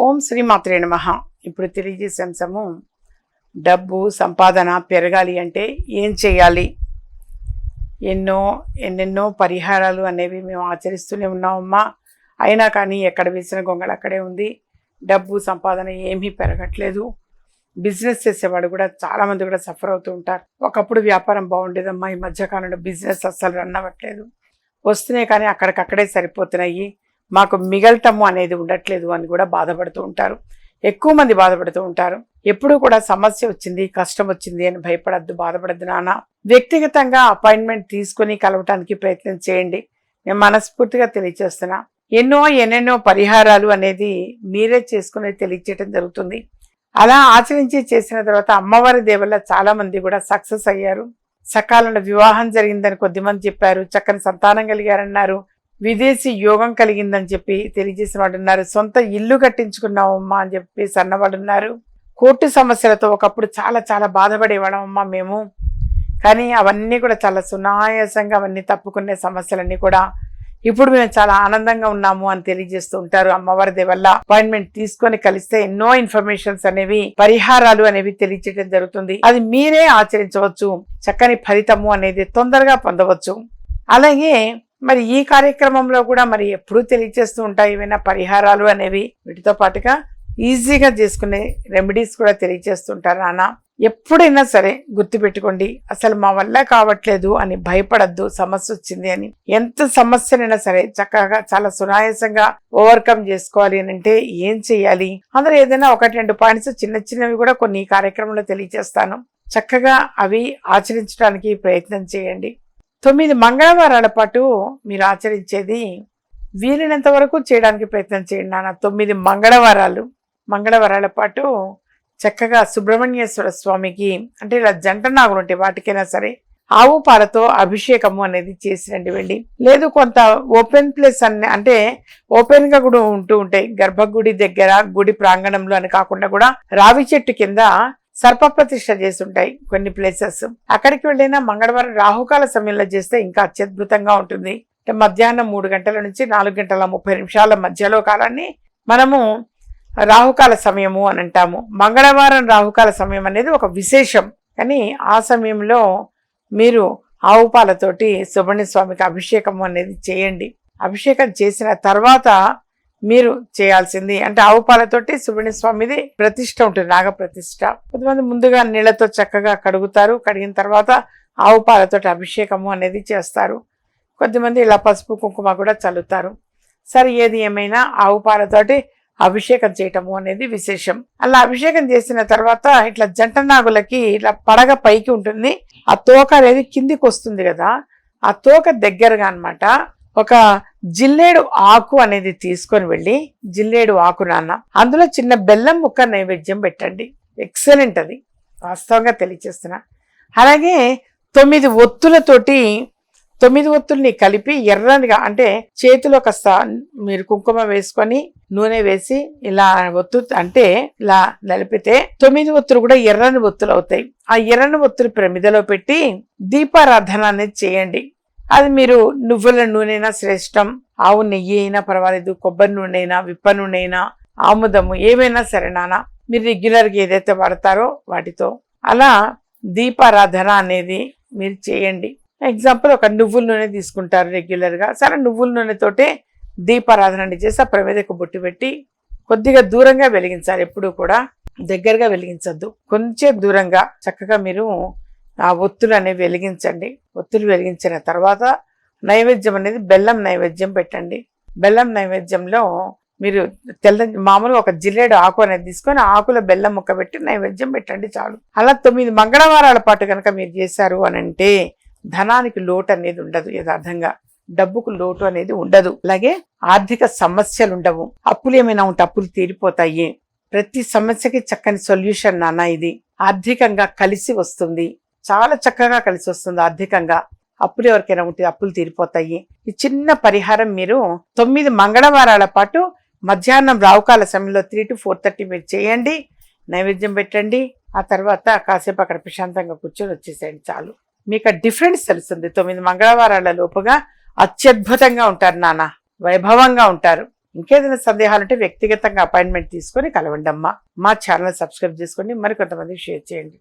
ఓం శ్రీ మాత్రే నమ. ఇప్పుడు తెలియజేసే అంశము డబ్బు సంపాదన పెరగాలి అంటే ఏం చేయాలి? ఎన్నో ఎన్నెన్నో పరిహారాలు అనేవి మేము ఆచరిస్తూనే ఉన్నామమ్మా. అయినా కానీ ఎక్కడ వేసిన గొంగళ అక్కడే ఉంది. డబ్బు సంపాదన ఏమీ పెరగట్లేదు. బిజినెస్ చేసేవాడు కూడా చాలామంది కూడా సఫర్ అవుతూ ఉంటారు. ఒకప్పుడు వ్యాపారం బాగుండేదమ్మా. ఈ మధ్యకాలంలో బిజినెస్ అస్సలు రన్ అవ్వట్లేదు. వస్తున్నాయి కానీ అక్కడికక్కడే సరిపోతున్నాయి. మాకు మిగలటము అనేది ఉండట్లేదు అని కూడా బాధపడుతూ ఉంటారు. ఎక్కువ మంది బాధపడుతూ ఉంటారు. ఎప్పుడూ కూడా సమస్య వచ్చింది కష్టం వచ్చింది అని భయపడద్దు బాధపడద్దు నాన్న. వ్యక్తిగతంగా అపాయింట్మెంట్ తీసుకొని కలవటానికి ప్రయత్నం చేయండి. నేను మనస్ఫూర్తిగా తెలియచేస్తున్నా. ఎన్నో ఎన్నెన్నో పరిహారాలు అనేది మీరే చేసుకుని తెలియచేయటం జరుగుతుంది. అలా ఆచరించి చేసిన తర్వాత అమ్మవారి దేవుళ్ళ చాలా మంది కూడా సక్సెస్ అయ్యారు. సకాలంలో వివాహం జరిగిందని కొద్దిమంది చెప్పారు. చక్కని సంతానం కలిగారన్నారు. విదేశీ యోగం కలిగిందని చెప్పి తెలియజేసిన వాడు ఉన్నారు. సొంత ఇల్లు కట్టించుకున్నామమ్మా అని చెప్పి సన్నవాడు ఉన్నారు. కోర్టు సమస్యలతో ఒకప్పుడు చాలా చాలా బాధపడేవాళ్ళమమ్మా మేము. కానీ అవన్నీ కూడా చాలా సునాయాసంగా అవన్నీ తప్పుకునే సమస్యలన్నీ కూడా ఇప్పుడు మేము చాలా ఆనందంగా ఉన్నాము అని తెలియజేస్తూ ఉంటారు అమ్మవారి వల్ల. అపాయింట్మెంట్ తీసుకొని కలిస్తే ఎన్నో ఇన్ఫర్మేషన్స్ అనేవి పరిహారాలు అనేవి తెలియచేయడం జరుగుతుంది. అది మీరే ఆచరించవచ్చు. చక్కని ఫలితము అనేది తొందరగా పొందవచ్చు. అలాగే మరి ఈ కార్యక్రమంలో కూడా మరి ఎప్పుడూ తెలియజేస్తూ ఉంటాయి ఏమైనా పరిహారాలు అనేవి వీటితో పాటుగా ఈజీగా చేసుకునే రెమెడీస్ కూడా తెలియజేస్తుంటారు నాన్న. ఎప్పుడైనా సరే గుర్తుపెట్టుకోండి అసలు మా వల్ల కావట్లేదు అని భయపడద్దు సమస్య వచ్చింది అని. ఎంత సమస్యనైనా సరే చక్కగా చాలా సునాయాసంగా ఓవర్కమ్ చేసుకోవాలి అని అంటే ఏం చెయ్యాలి? అందులో ఏదైనా ఒకటి రెండు పాయింట్స్ చిన్న చిన్నవి కూడా కొన్ని కార్యక్రమంలో తెలియజేస్తాను. చక్కగా అవి ఆచరించడానికి ప్రయత్నం చేయండి. తొమ్మిది మంగళవారాల పాటు మీరు ఆచరించేది వీలైనంత వరకు చేయడానికి ప్రయత్నం చేయండి నాన్న. తొమ్మిది మంగళవారాలు. మంగళవారాల పాటు చక్కగా సుబ్రహ్మణ్యేశ్వర స్వామికి అంటే ఇలా జంట నాగులు ఉంటాయి వాటికైనా సరే ఆవు పాలతో అభిషేకము అనేది చేసిరండి వెళ్ళి లేదు కొంత ఓపెన్ ప్లేస్ అన్ని అంటే ఓపెన్గా కూడా ఉంటూ ఉంటాయి. గర్భగుడి దగ్గర గుడి ప్రాంగణంలో అని కాకుండా కూడా రావి చెట్టు కింద సర్పప్రతిష్ఠ చేస్తుంటాయి కొన్ని ప్లేసెస్ అక్కడికి వెళ్ళినా మంగళవారం రాహుకాల సమయంలో చేస్తే ఇంకా అత్యద్భుతంగా ఉంటుంది. అంటే మధ్యాహ్నం మూడు గంటల నుంచి నాలుగు గంటల ముప్పై నిమిషాల మధ్యలో కాలాన్ని మనము రాహుకాల సమయము అని అంటాము. మంగళవారం రాహుకాల సమయం అనేది ఒక విశేషం. కానీ ఆ సమయంలో మీరు ఆవు పాలతోటి సుబ్రహ్మణ్య స్వామికి అభిషేకం అనేది చేయండి. అభిషేకం చేసిన తర్వాత మీరు చేయాల్సింది. అంటే ఆవు పాలతోటి సుబ్రహ్మణ్య స్వామిది ప్రతిష్ట ఉంటుంది నాగ ప్రతిష్ట. కొంతమంది ముందుగా నీళ్ళతో చక్కగా కడుగుతారు. కడిగిన తర్వాత ఆవు పాలతోటి అభిషేకము అనేది చేస్తారు. కొద్దిమంది ఇలా పసుపు కుంకుమ కూడా చల్లుతారు. సరే ఏది ఏమైనా ఆవు పాలతోటి అభిషేకం చేయటము అనేది విశేషం. అలా అభిషేకం చేసిన తర్వాత ఇట్లా జంట నాగులకి ఇట్లా పడగ పైకి ఉంటుంది. ఆ తోక అనేది కిందికి వస్తుంది కదా. ఆ తోక దగ్గరగా అనమాట ఒక జిల్లేడు ఆకు అనేది తీసుకొని వెళ్ళి జిల్లేడు ఆకు నాన్న అందులో చిన్న బెల్లం ముక్క నైవేద్యం పెట్టండి. ఎక్సలెంట్ అది. వాస్తవంగా తెలియచేస్తున్నా అలాగే తొమ్మిది ఒత్తులతోటి తొమ్మిది ఒత్తుల్ని కలిపి ఎర్రనిగా అంటే చేతిలో కాస్త మీరు కుంకుమ వేసుకొని నూనె వేసి ఇలా ఒత్తు అంటే ఇలా నలిపితే తొమ్మిది ఒత్తులు కూడా ఎర్రని ఒత్తులు అవుతాయి. ఆ ఎర్రని ఒత్తులు ప్రమిదలో పెట్టి దీపారాధన అనేది చేయండి. అది మీరు నువ్వుల నూనెనా శ్రేష్టం ఆవు నెయ్యి అయినా పర్వాలేదు కొబ్బరి నూనె అయినా విప్ప నూనె అయినా ఆముదము ఏమైనా సరే నాన్న మీరు రెగ్యులర్గా ఏదైతే వాడతారో వాటితో. అలా దీపారాధన అనేది మీరు చేయండి. ఎగ్జాంపుల్ ఒక నువ్వుల నూనె తీసుకుంటారు రెగ్యులర్గా. సరే నువ్వుల నూనెతోటే దీపారాధన చేసి ఆ ప్రమేదకు బొట్టు పెట్టి కొద్దిగా దూరంగా వెలిగించాలి. ఎప్పుడూ కూడా దగ్గరగా వెలిగించద్దు. కొంచెం దూరంగా చక్కగా మీరు ఆ ఒత్తులు అనేవి వెలిగించండి. ఒత్తులు వెలిగించిన తర్వాత నైవేద్యం అనేది బెల్లం నైవేద్యం పెట్టండి. బెల్లం నైవేద్యంలో మీరు తెల్ల మామూలుగా ఒక జిల్లేడు ఆకు అనేది తీసుకొని ఆకుల బెల్లం ముక్క పెట్టి నైవేద్యం పెట్టండి చాలు. అలా తొమ్మిది మంగళవారాల పాటు కనుక మీరు చేశారు అని అంటే ధనానికి లోటు అనేది ఉండదు యథార్థంగా. డబ్బుకు లోటు అనేది ఉండదు. అలాగే ఆర్థిక సమస్యలు ఉండవు. అప్పులు ఏమైనా ఉంటే అప్పులు తీరిపోతాయి. ప్రతి సమస్యకి చక్కని సొల్యూషన్ నాన్న ఇది. ఆర్థికంగా కలిసి వస్తుంది. చాలా చక్కగా కలిసి వస్తుంది ఆర్థికంగా. అప్పులు ఎవరికైనా ఉంటే అప్పులు తీరిపోతాయి. ఈ చిన్న పరిహారం మీరు తొమ్మిది మంగళవారాల పాటు మధ్యాహ్నం రావుకాల సమయంలో త్రీ టు ఫోర్ థర్టీ మీరు చేయండి. నైవేద్యం పెట్టండి. ఆ తర్వాత కాసేపు అక్కడ ప్రశాంతంగా కూర్చొని వచ్చేసేయండి చాలు. మీకు ఆ డిఫరెన్స్ తెలుస్తుంది. తొమ్మిది మంగళవారాల లోపుగా అత్యద్భుతంగా ఉంటారు నాన్న. వైభవంగా ఉంటారు. ఇంకేదైనా సందేహాలుంటే వ్యక్తిగతంగా అపాయింట్మెంట్ తీసుకొని కలవండి అమ్మా మా ఛానల్ సబ్స్క్రైబ్ చేసుకోండి. మరికొంతమంది షేర్ చేయండి.